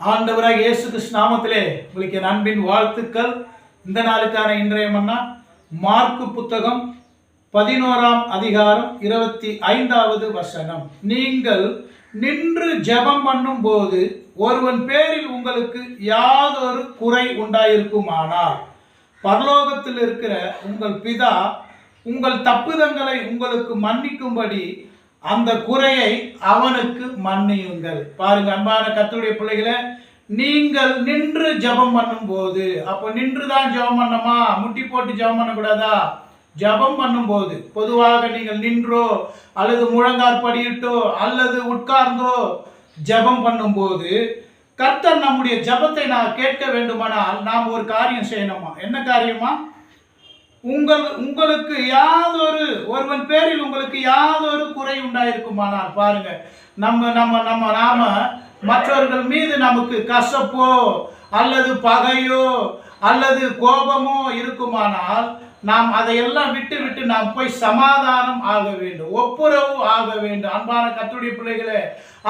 ஆண்டவராக இயேசு கிருஷ்ணாமத்திலே உங்களுக்கு என் அன்பின் வாழ்த்துக்கள். இந்த நாளுக்கான இன்றைய மன்னா மார்க்கு புத்தகம் பதினோராம் அதிகாரம் இருபத்தி ஐந்தாவது வசனம். நீங்கள் நின்று ஜெபம் பண்ணும் போது ஒருவன் பேரில் உங்களுக்கு யாதொரு குறை உண்டாயிருக்குமானால் பரலோகத்தில் இருக்கிற உங்கள் பிதா உங்கள் தப்புதங்களை உங்களுக்கு மன்னிக்கும்படி அந்த குறையை அவனுக்கு மன்னியுங்கள். பாருங்க அன்பான கத்துடைய பிள்ளைகளை நீங்கள் நின்று ஜெபம் பண்ணும்போது அப்போ நின்று தான் ஜெபம் பண்ணமா முட்டி போட்டு ஜெபம் பண்ணக்கூடாதா? ஜெபம் பண்ணும்போது பொதுவாக நீங்கள் நின்றோ அல்லது முழங்கார் படியிட்டோ அல்லது உட்கார்ந்தோ ஜெபம் பண்ணும்போது கர்த்தர் நம்முடைய ஜெபத்தை நான் கேட்க வேண்டுமானால் நாம் ஒரு காரியம் செய்யணுமா? என்ன காரியமா உங்கள் உங்களுக்கு யாதொரு ஒருவன் பேரில் உங்களுக்கு யாதொரு குறை உண்டாயிருக்குமானால் பாருங்க. நம்ம நம்ம நம்ம நாம மற்றவர்கள் மீது நமக்கு கசப்போ அல்லது பகையோ அல்லது கோபமோ இருக்குமானால் நாம் அதையெல்லாம் விட்டு விட்டு நாம் போய் சமாதானம் ஆக வேண்டும். ஒப்புரவு ஆக வேண்டும். அன்பான கத்துடைய பிள்ளைகளே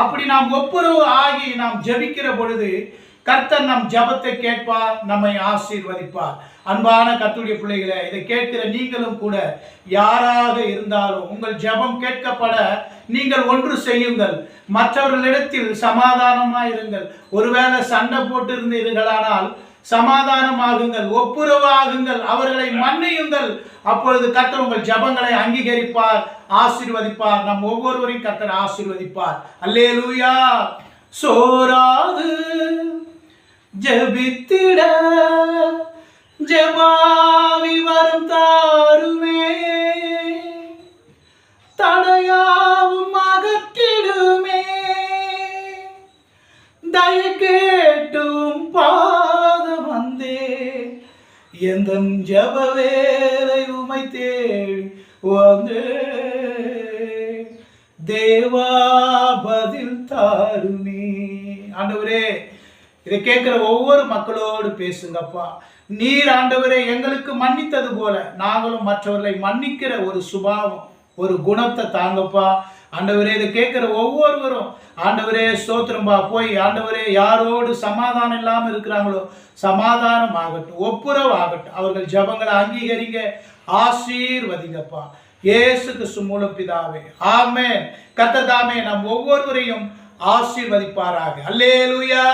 அப்படி நாம் ஒப்புரவு ஆகி நாம் ஜெபிக்கிற பொழுது கர்த்தர் நம் ஜெபத்தை கேட்பார் நம்மை ஆசீர்வதிப்பார். அன்பான கத்துடைய பிள்ளைகளை இதை கேட்கிற நீங்களும் கூட யாராக இருந்தாலும் உங்கள் ஜெபம் கேட்கப்பட நீங்கள் ஒன்று செய்யுங்கள். மற்றவர்களிடத்தில் சமாதானமாக இருங்கள். ஒருவேளை சண்டை போட்டு இருந்தீர்களானால் சமாதானமாகுங்கள் ஒப்புரவாகுங்கள் அவர்களை மன்னியுங்கள். அப்பொழுது கத்தர் உங்கள் ஜபங்களை அங்கீகரிப்பார் ஆசீர்வதிப்பார். நம் ஒவ்வொருவரையும் கத்தர் ஆசீர்வதிப்பார். அல்லேலூயா! சோராது ஜபித்து தாருமே தடையாவும் அகற்றிடுமே. தய கேட்டும் பாத வந்தே. எந்த ஜப வேலை உமை தேடி வந்தே. தேவா பதில் தாருமே. ஆண்டவரே இதை கேட்குற ஒவ்வொரு மக்களோடு பேசுங்கப்பா. நீர் ஆண்டவரே எங்களுக்கு மன்னித்தது போல நாங்களும் மற்றவர்களை மன்னிக்கிற ஒரு சுபாவம் ஒரு குணத்தை தாங்கப்பா. ஆண்டவரே இதை கேட்குற ஒவ்வொருவரும் ஆண்டவரே ஸ்தோத்திரம்பா போய் ஆண்டவரே யாரோடு சமாதானம் இல்லாமல் இருக்கிறாங்களோ சமாதானம் ஆகட்டும் ஒப்புரவு ஆகட்டும் அவர்கள் ஜபங்களை அங்கீகரிங்க ஆசீர்வதிங்கப்பா. இயேசு கிறிஸ்து மூலம் பிதாவே ஆமே கத்ததாமே நம் ஒவ்வொருவரையும் ஆசீர்வதிப்பாராக. அல்லேலூயா.